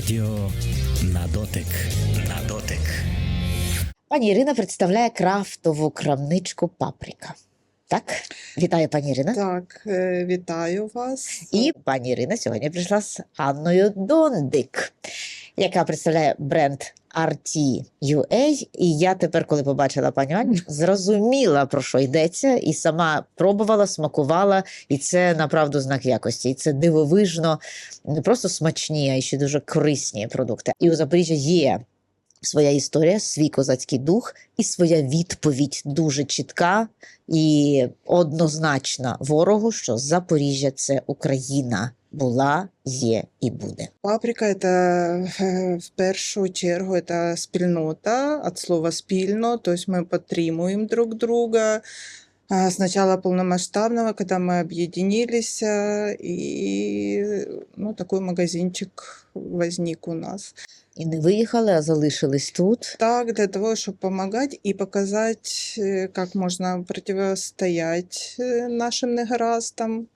Радіо на дотик. На дотик. Пані Ірина представляє крафтову крамничку Паприка. Так, вітаю, пані Ірина. Так, е, вітаю вас. І пані Ірина сьогодні прийшла з Анною Дондик, яка представляє бренд RT.UA. І я тепер, коли побачила пані Аню, зрозуміла, про що йдеться, і сама пробувала, смакувала. І це направду знак якості. І це дивовижно, не просто смачні, а ще дуже корисні продукти. І у Запоріжжя є своя історія, свій козацький дух і своя відповідь дуже чітка і однозначна ворогу, що Запоріжжя це Україна була, є і буде. Паприка это е, в першу чергу це спільнота від слова спільно, тобто ми підтримуємо друг друга А, С начала полномасштабного, когда мы объединились, а, и ну, такой магазинчик возник у нас. І не виїхали, а залишились тут. Так, для того, чтобы помогать и показать, э, как можно противостоять э, нашим негараздам.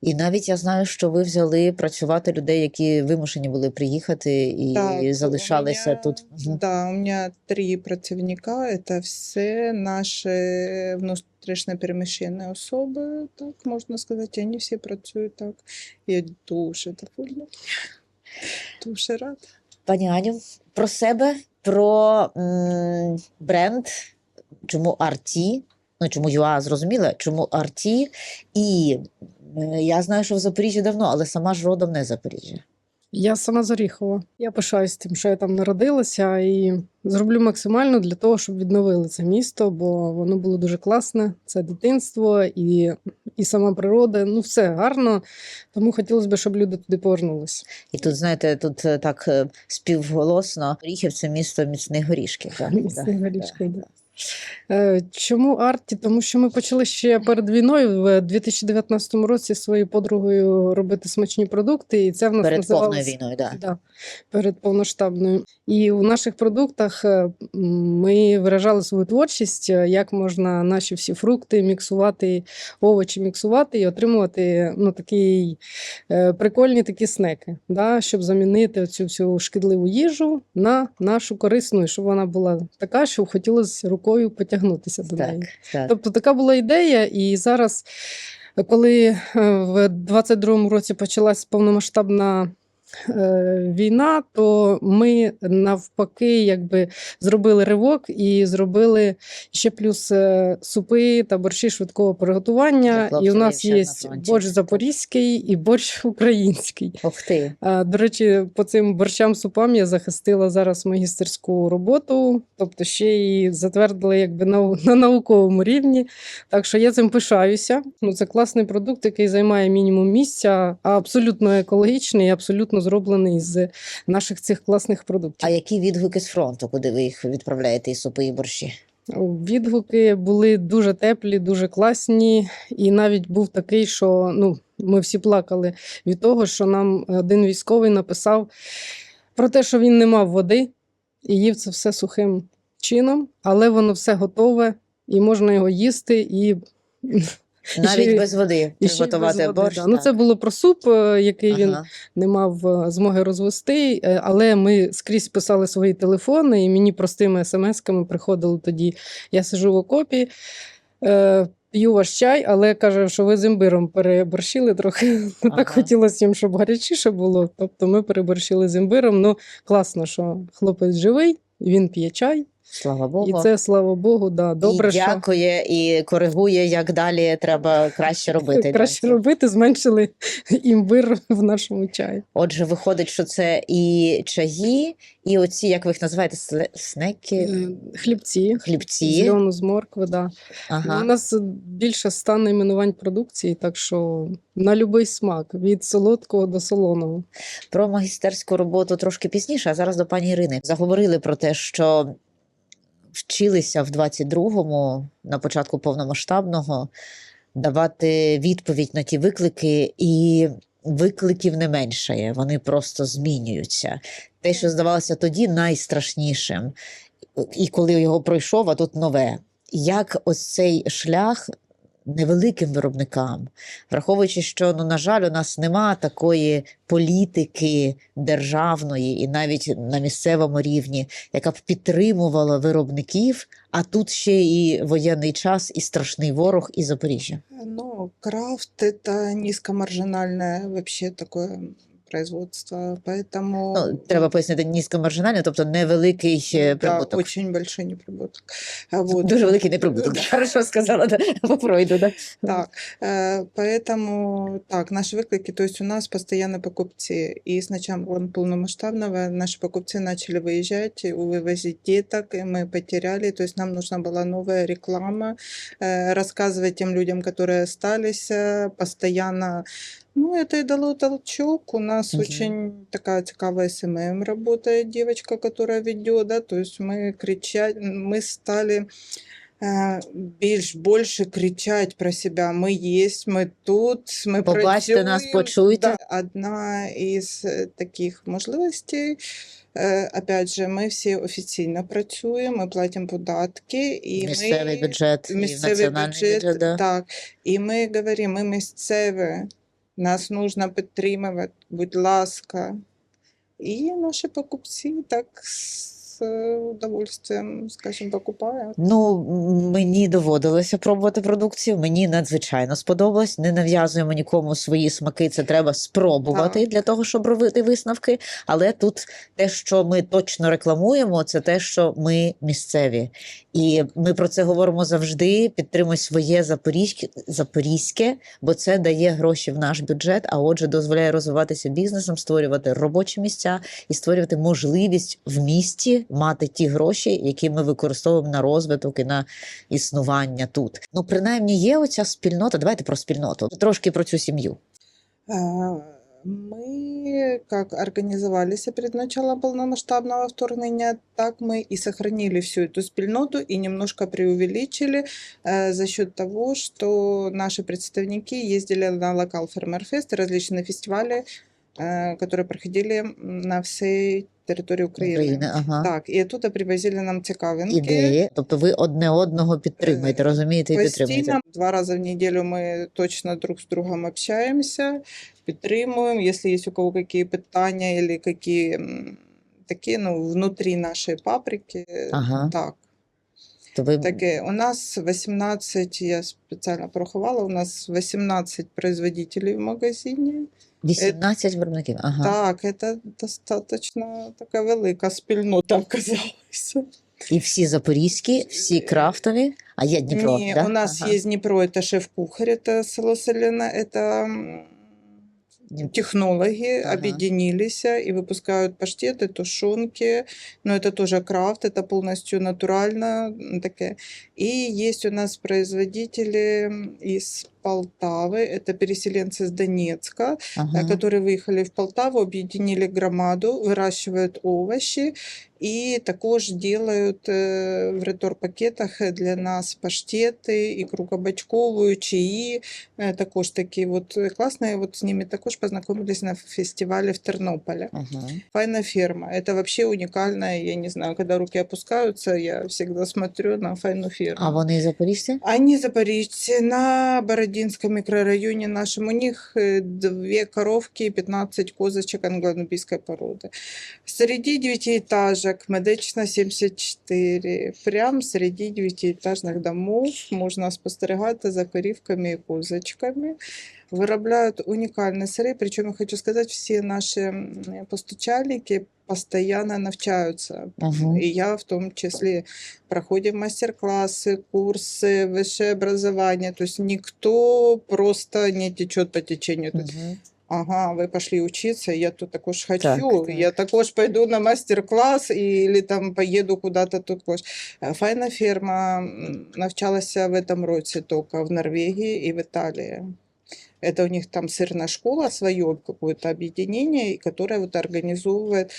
І навіть я знаю, що ви взяли працювати людей, які вимушені були приїхати і Так, у залишалися меня- тут. Мгм. Да, у меня три працівника. Это все наші внутрішньо переміщені особи, так можна сказати. Вони всі працюють так. Я дуже довольна. Дуже рада. Пані Аню, про себе, про м, бренд, чому RT, ну чому ЮА зрозуміла, чому RT. І е, я знаю, що в Запоріжжі давно, але сама ж родом не Запоріжжя. Я сама з Оріхова. Я пишаюсь тим, що я там народилася, і зроблю максимально для того, щоб відновили це місто, бо воно було дуже класне. Це дитинство і, і сама природа. Ну, все гарно. Тому хотілося б, щоб люди туди повернулися. І тут, знаєте, тут е, так е, співголосно. Оріхів це місто міцних горішків. так, Міцних горішків, да, да. Е, Чому арті? Тому що ми почали ще перед війною в 2019 році своєю подругою робити смачні продукти, і це в нас Перед повною війною, да. Да, перед повноштабною. І у наших продуктах е, ми виражали свою творчість, е, як можна наші всі фрукти міксувати, овочі міксувати і отримувати ну, такі е, прикольні такі снеки, да, щоб замінити цю всю шкідливу їжу на нашу корисну, і щоб вона була така, щоб хотілося рукою потягнутися до неї. Так, так. Тобто така була ідея, і зараз, коли е, в 22-му році почалась повномасштабна війна, то ми навпаки якби зробили ривок і зробили ще плюс е, супи та борщі швидкого приготування. І у нас є борщ запорізький і борщ український. Ох ти. До речі, по цим борщам супам я захистила зараз магістерську роботу, тобто ще і затвердили якби на, на науковому рівні. Так що я цим пишаюся. Ну, це класний продукт, який займає мінімум місця, а абсолютно екологічний, і абсолютно зроблений з наших цих класних продуктів. А які відгуки з фронту, куди ви їх відправляєте, і супи, і борщі? Відгуки були дуже теплі, дуже класні. І навіть був такий, що ну, ми всі плакали від того, що нам один військовий написав про те, що він не мав води і їв це все сухим чином, але воно все готове, і можна його їсти. І, Навіть ще- без води і ще й без води, борщ. да. Ну, так. це було про суп, е, який він Ага. не мав е, змоги розвести, е, але ми скрізь писали свої телефони, і мені простими смс-ками приходили тоді. Я сижу в окопі, е, п'ю ваш чай, але каже, що ви з імбиром переборщили трохи. Ага. Так хотілося їм, щоб гарячіше було. Тобто ми переборщили з імбиром. Ну, класно, що хлопець живий, він п'є чай, Слава Богу. і це, слава Богу, да, добре, і що дякує, і коригує, як далі треба краще робити. краще да. робити, зменшили імбир в нашому чаї. Отже, виходить, що це і чаї, і оці, як ви їх називаєте, снеки, Е, Хлібці. хлібці. Льону з моркви, да. Ну, Ага. У нас більше ста найменувань продукції, так що на будь-який смак, від солодкого до солоного. Про магістерську роботу трошки пізніше, а зараз до пані Ірини. Заговорили про те, що вчилися в 22-му, на початку повномасштабного, давати відповідь на ті виклики, і викликів не меншає, вони просто змінюються. Те, що здавалося тоді найстрашнішим, і коли його пройшов, а тут нове. Як ось цей шлях невеликим виробникам, враховуючи, що ну, на жаль, у нас нема такої політики державної і навіть на місцевому рівні, яка б підтримувала виробників. А тут ще і воєнний час, і страшний ворог, і Запоріжжя. Ну, крафт это низкомаржинальное вообще такое производство, поэтому Ну, треба пояснити низькомаржинальне, тобто невеликий е, да, прибуток. очень большой неприбуток. А Вот. Дуже великий неприбуток. Да. Хорошо сказала, да, по Фройду, да. Так, э, поэтому так, наши выклики, то есть у нас постоянно покупцы. И с началом полномасштабного наши покупцы начали выезжать, и вывозить деток, и мы потеряли. То есть нам нужна была новая реклама, э, рассказывать тем людям, которые остались, э, постоянно. Ну, это и дало толчок. У нас Мгм. очень такая цікавая СММ работает, девочка, которая ведет, да, то есть мы кричать, мы стали е, більш більше кричать про себе. Ми є, ми тут, ми Побачте нас, працюємо. почуйте. Да, одна із е, таких можливостей. е, Опять же, ми всі офіційно працюємо, ми платимо податки і Місцевий ми бюджет і місцевий національний бюджет. бюджет, да. так. І ми говоримо, ми місцеві, нас нужно підтримувати, будь ласка. І наші покупці так з е, удовольствием, скажімо, покупають. Ну, мені доводилося пробувати продукцію. Мені надзвичайно сподобалось. Не нав'язуємо нікому свої смаки. Це треба спробувати Так. для того, щоб робити висновки. Але тут те, що ми точно рекламуємо, це те, що ми місцеві. І ми про це говоримо завжди. Підтримуй своє запорізьке, бо це дає гроші в наш бюджет, а отже, дозволяє розвиватися бізнесом, створювати робочі місця і створювати можливість в місті мати ті гроші, які ми використовуємо на розвиток і на існування тут. Ну, принаймні, є оця спільнота. Давайте про спільноту, трошки про цю сім'ю. Мы как организовались перед началом полномасштабного вторгнения, так мы и сохранили всю эту спільноту и немножко преувеличили э, за счет того, что наши представники ездили на локал Фермерфест и различные фестивали, э, которые проходили на всей территории Украины. України, ага. Так, і оттуда привозили нам цікавинки. Ідеї, тобто ви одне одного підтримуєте, Е, розумієте і підтримуєте. Два рази в неділю ми точно друг з другом общаємося, підтримуємо. Якщо є у кого які питання або які такі, ну, внутрі нашої паприки, Ага. так. То ви Таке, у нас 18, я спеціально порахувала, у нас 18 производителей в магазині. 18 виробників. Ага. Так, це достатньо така велика спільнота оказалася. І всі запорізькі, всі крафтові, а є Дніпро. Не, да? у нас Ага. есть Днепро, это шеф-кухарь, это село Соляна, это м, Дніп- технологи Ага. объединились и выпускают паштеты, тушенки, но это тоже крафт, это полностью натурально такое. И есть у нас производители из Полтавы, это переселенцы с Донецка, э, Ага. которые выехали в Полтаву, объединили громаду, выращивают овощи и також делают э, в ретор-пакетах для нас паштети, ікру кабачкову, чаї. Е, Також такі от класні. Вот з ними також познайомились на фестивалі в Тернополі. Ага. Файна ферма. Это вообще уникально. Я не знаю, когда руки опускаются, я всегда смотрю на файну ферму. А вони запоріжці? Они запорожцы на Бородинском микрорайоне нашем. У них э, две коровки и 15 козочек англо-нубийской породы. Среди девятиэтажек Медична 74. Прям среди девятиэтажных домов можна спостерігати за корівками і козочками. Виробляють унікальні сири. Причому я хочу сказати, всі наші м, постачальники постоянно навчаються. Ага. И я в том числе проходим мастер-классы, курсы, высшее образование. То есть никто просто не течет по течению. То есть, Мгм. Ага, вы пошли учиться, я тут також хочу, Так, так. я також пойду на мастер-клас і- или там поеду куда-то також. Е, Файна ферма м, навчалася в этом році только в Норвегии и в Италии. Это у них там сырная школа, свое какое-то объединение, и которое вот организовывает.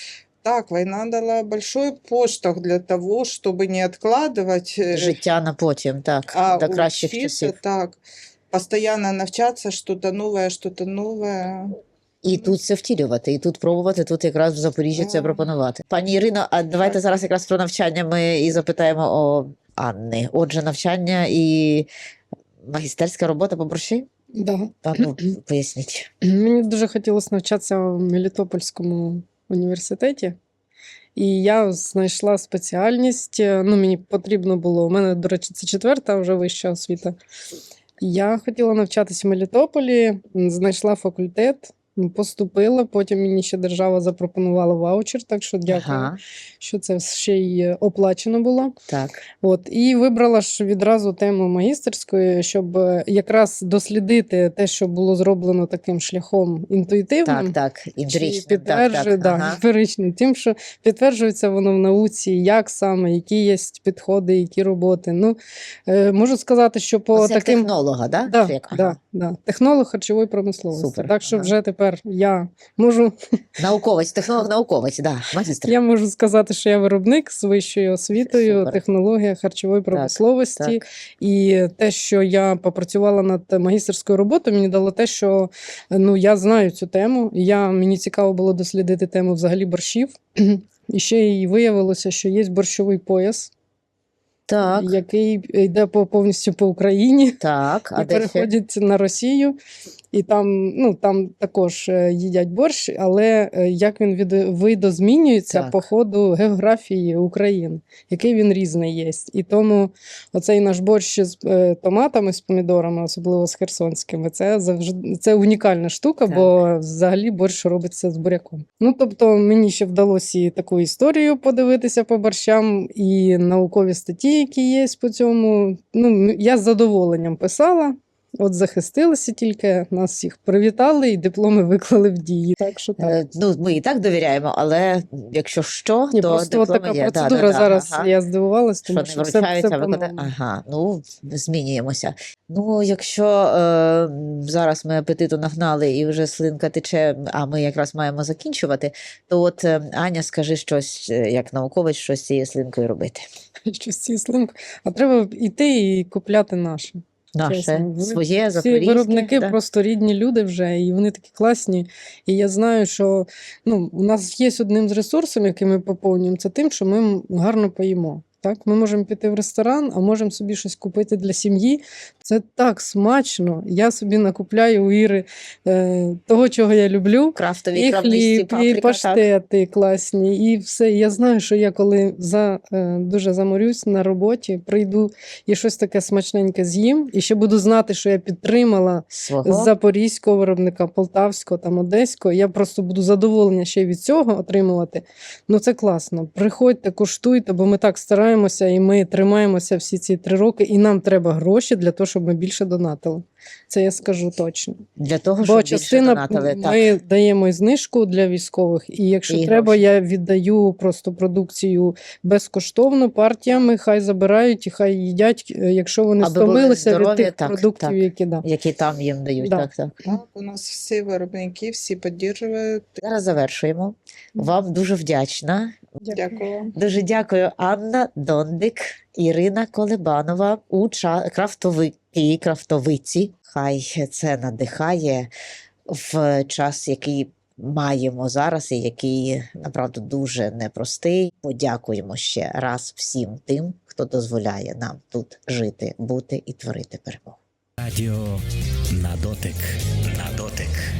Так, война дала большой поштовх для того, чтобы не откладывать э, Життя на потім, так, а до кращих учиться, часів. так, Постоянно навчаться, что-то новое, что-то. І тут це втілювати, і тут пробувати, тут якраз в Запоріжжі це Ну. пропонувати. Пані Ірино, а давайте зараз якраз про навчання ми і запитаємо о Анни. Отже, навчання і магістерська робота по борщі? Да. Та, ну, поясніть. Мені дуже хотілося навчатися в Мелітопольському університеті. І я знайшла спеціальність. Ну, мені потрібно було. У мене, до речі, це четверта вже вища освіта. Я хотіла навчатися в Мелітополі, знайшла факультет, поступила. Потім мені ще держава запропонувала ваучер, так що дякую, Ага, що це ще й оплачено було. так. От і вибрала ж відразу тему магістерської, щоб е, якраз дослідити те, що було зроблено таким шляхом інтуїтивним. Так, так. Чи Імперічним. Так, підтверджує, так. да, Ага. емпіричним, тим, що підтверджується воно в науці, як саме, які є підходи, які роботи. Ну, е, можу сказати, що по як таким технолога, да? Да, да, Ага. Да. Технолог харчової промисловості. Супер, Так що ага. вже тепер я можу, Науковець, технолог-науковець, да, магістр. я можу сказати, що я виробник з вищою освітою, Супер. технологія харчової промисловості. так. І те, що я попрацювала над магістерською роботою, мені дало те, що ну, я знаю цю тему. Я, мені цікаво було дослідити тему взагалі борщів. І ще й виявилося, що є борщовий пояс, Так, який йде по повністю по Україні так. А і переходить на Росію. І там, ну, там також е, їдять борщ, але е, як він від, видозмінюється Так. по ходу географії України, який він різний є. І тому оцей наш борщ з е, томатами, з помідорами, особливо з херсонськими, це завжди це унікальна штука, Так. бо взагалі борщ робиться з буряком. Ну тобто мені ще вдалося і таку історію подивитися по борщам, і наукові статті, які є по цьому. Ну, я з задоволенням писала. От захистилися тільки, нас всіх привітали і дипломи виклали в дії. Так що так. Е, Ну, ми і так довіряємо, але якщо що, Ні, то просто от дипломи така є. Да, процедура да, да, зараз. ага. Я здивувалась, Що тому не що все, вручаються, все викладе. Ага, ну змінюємося. Ну, якщо е, зараз ми апетиту нагнали і вже слинка тече, а ми якраз маємо закінчувати, то от е, Аня, скажи щось, е, як науковець, що з цією слинкою робити. Щось ці слинки. А треба йти і купляти наше. Наше своє запорізьке. виробники так? просто рідні люди вже, і вони такі класні. І я знаю, що ну, у нас є одним з ресурсів, який ми поповнюємо, це тим, що ми гарно поїмо. Так, ми можемо піти в ресторан, а можемо собі щось купити для сім'ї. Це так смачно. Я собі накупляю у Іри е, того, чого я люблю. Крафтові І хліб, і паприка, так. паштети класні, і все. Я знаю, що я коли за, е, дуже заморюсь на роботі, прийду і щось таке смачненьке з'їм, і ще буду знати, що я підтримала Свого. запорізького виробника, полтавського там одеського. Я просто буду задоволення ще від цього отримувати. Ну це класно. Приходьте, куштуйте, бо ми так стараємося і ми тримаємося всі ці три роки, і нам треба гроші для того, щоб ми більше донатили. Це я скажу точно. Для того, Бо щоб більше частина донатили. Так. ми даємо і знижку для військових, і якщо І треба, гроші. я віддаю просто продукцію безкоштовно партіями. Хай забирають і хай їдять, е, якщо вони Аби стомилися від тих так, продуктів, так. які да. Які там їм дають. Да. Так, так. Так, у нас всі виробники, всі підтримують. Зараз завершуємо. Вам дуже вдячна. Дякую. Дуже дякую, Анна Дондик, Ірина Колебанова, уча... крафтовики, крафтовиці. Хай це надихає в час, який маємо зараз, і який направду дуже непростий. Подякуємо ще раз всім тим, хто дозволяє нам тут жити, бути і творити перемогу. Радіо на дотик. На дотик.